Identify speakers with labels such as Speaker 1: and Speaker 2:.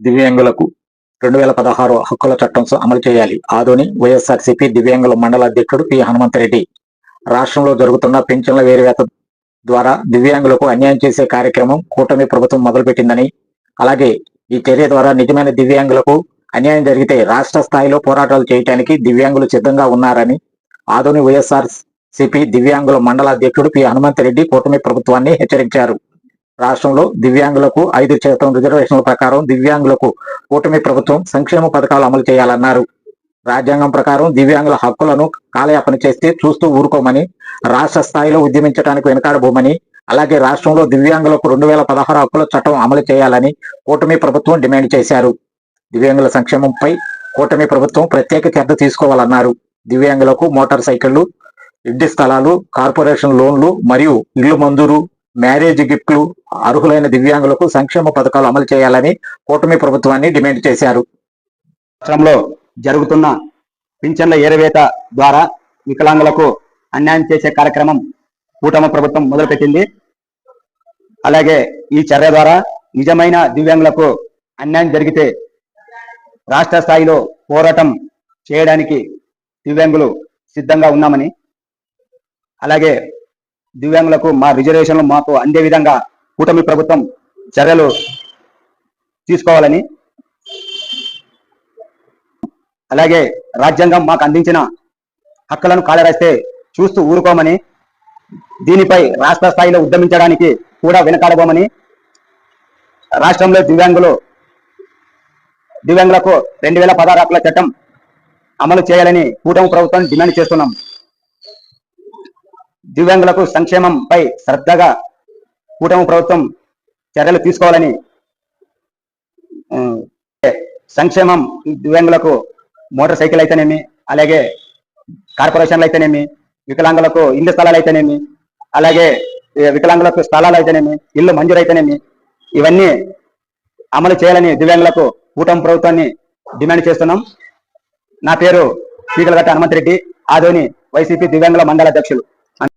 Speaker 1: దివ్యాంగులకు రెండు వేల పదహారు హక్కుల చట్టం అమలు చేయాలి. ఆదోని వైఎస్ఆర్సీపీ దివ్యాంగుల మండల అధ్యక్షుడు పి హనుమంతరెడ్డి. రాష్ట్రంలో జరుగుతున్న పింఛన్ల వేరువేత ద్వారా దివ్యాంగులకు అన్యాయం చేసే కార్యక్రమం కూటమి ప్రభుత్వం మొదలుపెట్టిందని అలాగే ఈ చర్య ద్వారా నిజమైన దివ్యాంగులకు అన్యాయం జరిగితే రాష్ట్ర స్థాయిలో పోరాటాలు చేయడానికి దివ్యాంగులు సిద్ధంగా ఉన్నారని ఆదోని వైఎస్ఆర్ సిపి దివ్యాంగుల మండల అధ్యక్షుడు పి హనుమంతరెడ్డి కూటమి ప్రభుత్వాన్ని హెచ్చరించారు. రాష్ట్రంలో దివ్యాంగులకు ఐదు శాతం రిజర్వేషన్ల ప్రకారం దివ్యాంగులకు కూటమి ప్రభుత్వం సంక్షేమ పథకాలు అమలు చేయాలన్నారు. రాజ్యాంగం ప్రకారం దివ్యాంగుల హక్కులను కాలయాపన చేస్తే చూస్తూ ఊరుకోమని రాష్ట్ర స్థాయిలో ఉద్యమించడానికి వెనకాడబోమని అలాగే రాష్ట్రంలో దివ్యాంగులకు రెండు వేల పదహారు హక్కుల చట్టం అమలు చేయాలని కూటమి ప్రభుత్వం డిమాండ్ చేశారు. దివ్యాంగుల సంక్షేమంపై కూటమి ప్రభుత్వం ప్రత్యేక శ్రద్ధ తీసుకోవాలన్నారు. దివ్యాంగులకు మోటార్ సైకిళ్ళు ఇంటి స్థలాలు కార్పొరేషన్ లోన్లు మరియు ఇళ్ళు మంజూరు మ్యారేజ్ గిఫ్ట్లు అర్హులైన దివ్యాంగులకు సంక్షేమ పథకాలు అమలు చేయాలని కూటమి ప్రభుత్వాన్ని డిమాండ్ చేశారు.
Speaker 2: రాష్ట్రంలో జరుగుతున్న పింఛన్ల ఏరవేత ద్వారా వికలాంగులకు అన్యాయం చేసే కార్యక్రమం కూటమి ప్రభుత్వం మొదలుపెట్టింది. అలాగే ఈ చర్య ద్వారా నిజమైన దివ్యాంగులకు అన్యాయం జరిగితే రాష్ట్ర స్థాయిలో పోరాటం చేయడానికి దివ్యాంగులు సిద్ధంగా ఉన్నామని అలాగే దివ్యాంగులకు మా రిజర్వేషన్లు మాకు అందే విధంగా కూటమి ప్రభుత్వం చర్యలు తీసుకోవాలని అలాగే రాజ్యాంగం మాకు అందించిన హక్కులను కాలరాస్తే చూస్తూ ఊరుకోమని దీనిపై రాష్ట్ర స్థాయిలో ఉద్యమించడానికి కూడా వెనకాడబోమని రాష్ట్రంలో దివ్యాంగులు దివ్యాంగులకు రెండు వేల పదహారు హక్కుల చట్టం అమలు చేయాలని కూటమి ప్రభుత్వం డిమాండ్ చేస్తున్నాం. దివ్యాంగులకు సంక్షేమంపై శ్రద్ధగా కూటమి ప్రభుత్వం చర్యలు తీసుకోవాలని సంక్షేమం దివ్యాంగులకు మోటార్ సైకిల్ అయితేనేమి అలాగే కార్పొరేషన్లు అయితేనేమి వికలాంగులకు ఇల్లు స్థలాలు అయితేనేమి అలాగే వికలాంగులకు స్థలాలు అయితేనేమి ఇల్లు మంజూరు అయితేనేమి ఇవన్నీ అమలు చేయాలని దివ్యాంగులకు కూటమి ప్రభుత్వాన్ని డిమాండ్ చేస్తున్నాం. నా పేరు పీకలగట్ట హనుమంతరెడ్డి ఆదోని వైసీపీ దివ్యాంగుల మండల అధ్యక్షులు